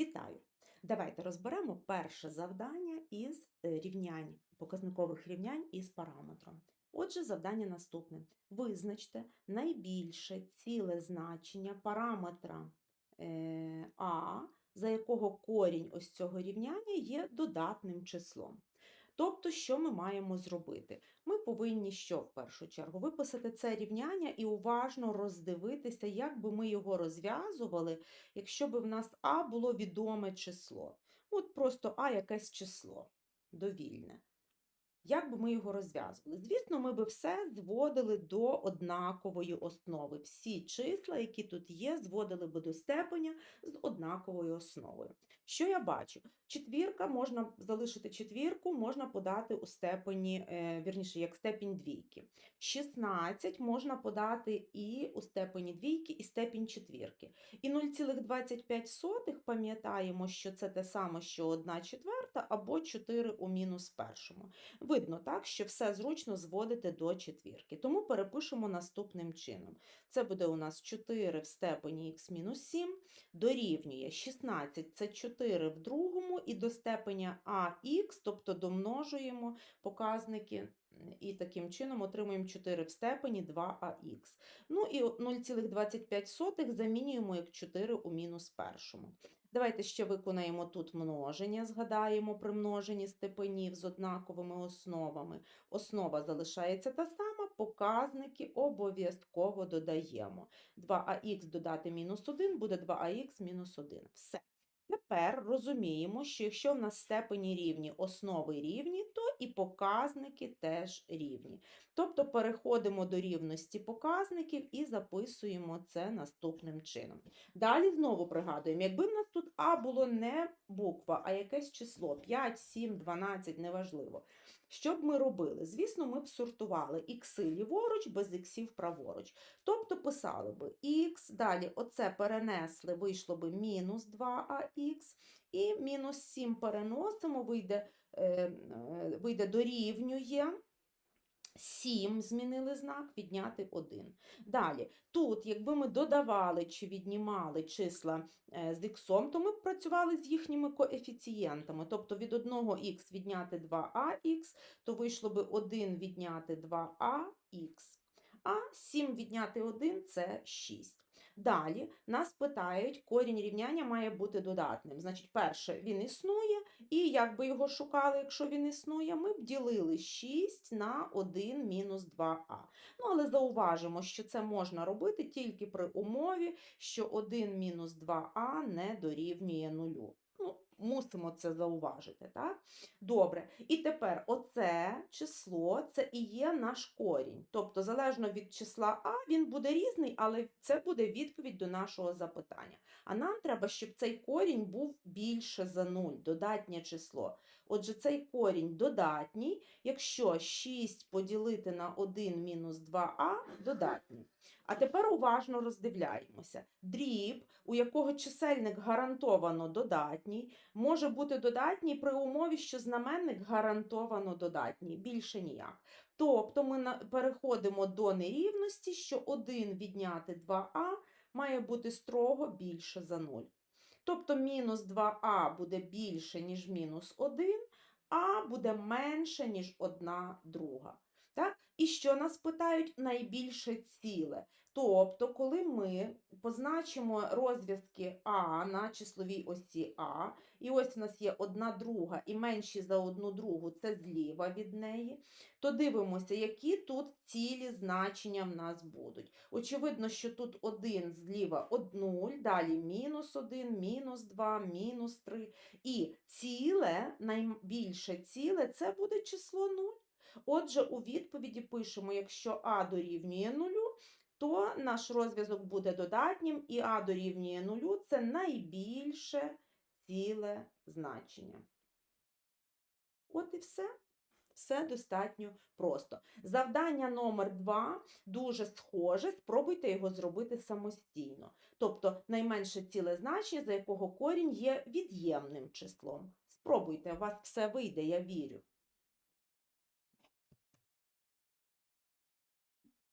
Вітаю! Давайте розберемо перше завдання із е, рівнянь, показникових рівнянь із параметром. Отже, завдання наступне. Визначте найбільше ціле значення параметра е, А, за якого корінь ось цього рівняння є додатним числом. Тобто, що ми маємо зробити? Ми повинні що в першу чергу? Виписати це рівняння і уважно роздивитися, як би ми його розв'язували, якщо б в нас А було відоме число. От просто А якесь число довільне. Як би ми його розв'язували? Звісно, ми би все зводили до однакової основи. Всі числа, які тут є, зводили би до степеня з однаковою основою. Що я бачу? Четвірка можна залишити четвірку, можна подати у степені, е, вірніше, як степінь двійки. 16 можна подати і у степені двійки, і степінь четвірки. І 0,25 пам'ятаємо, що це те саме, що 1 четверта або 4 у мінус першому. Видно, так, що все зручно зводити до четвірки. Тому перепишемо наступним чином. Це буде у нас 4 в степені х-7, дорівнює 16, це 4 в другому, і до степеня ах, тобто домножуємо показники, і таким чином отримуємо 4 в степені 2ах. Ну і 0,25 замінюємо як 4 у мінус першому. Давайте ще виконаємо тут множення, згадаємо при множенні степенів з однаковими основами. Основа залишається та сама, показники обов'язково додаємо. 2ах додати мінус 1 буде 2ах мінус 1. Все. Тепер розуміємо, що якщо в нас степені рівні, основи рівні, і показники теж рівні. Тобто переходимо до рівності показників і записуємо це наступним чином. Далі знову пригадуємо, якби в нас тут А було не буква, а якесь число 5, 7, 12, неважливо. Що б ми робили? Звісно, ми б сортували ікси ліворуч без іксів праворуч. Тобто писали би х, далі оце перенесли, вийшло би мінус 2ах, і мінус 7 переносимо, вийде, е, е, вийде дорівнює. 7 змінили знак, відняти 1. Далі, тут, якби ми додавали чи віднімали числа е, з х, то ми б працювали з їхніми коефіцієнтами. Тобто від 1х відняти 2ах, то вийшло би 1 відняти 2ах, а 7 відняти 1 це 6. Далі нас питають, корінь рівняння має бути додатним. Значить, перше, він існує, і як би його шукали, якщо він існує, ми б ділили 6 на 1 мінус 2а. Ну, але зауважимо, що це можна робити тільки при умові, що 1 мінус 2а не дорівнює нулю. Мусимо це зауважити. Так? Добре. І тепер оце число це і є наш корінь. Тобто, залежно від числа А, він буде різний, але це буде відповідь до нашого запитання. А нам треба, щоб цей корінь був більше за 0, додатнє число. Отже, цей корінь додатній, якщо 6 поділити на 1 мінус 2а додатній. А тепер уважно роздивляємося. Дріб, у якого чисельник гарантовано додатній, може бути додатній при умові, що знаменник гарантовано додатній, більше ніяк. Тобто ми переходимо до нерівності, що 1 відняти 2а має бути строго більше за 0. Тобто мінус 2а буде більше, ніж мінус 1, а буде менше, ніж 1 друга. Так? І що нас питають найбільше ціле? Тобто, коли ми позначимо розв'язки А на числовій осі А, і ось у нас є одна друга і менші за одну другу, це зліва від неї, то дивимося, які тут цілі значення в нас будуть. Очевидно, що тут 1 зліва 1, далі мінус 1, мінус 2, мінус 3. І ціле, найбільше ціле, це буде число 0. Отже, у відповіді пишемо, якщо А дорівнює 0, то наш розв'язок буде додатнім, і А дорівнює 0 – це найбільше ціле значення. От і все. Все достатньо просто. Завдання номер 2 дуже схоже, спробуйте його зробити самостійно. Тобто найменше ціле значення, за якого корінь є від'ємним числом. Спробуйте, у вас все вийде, я вірю.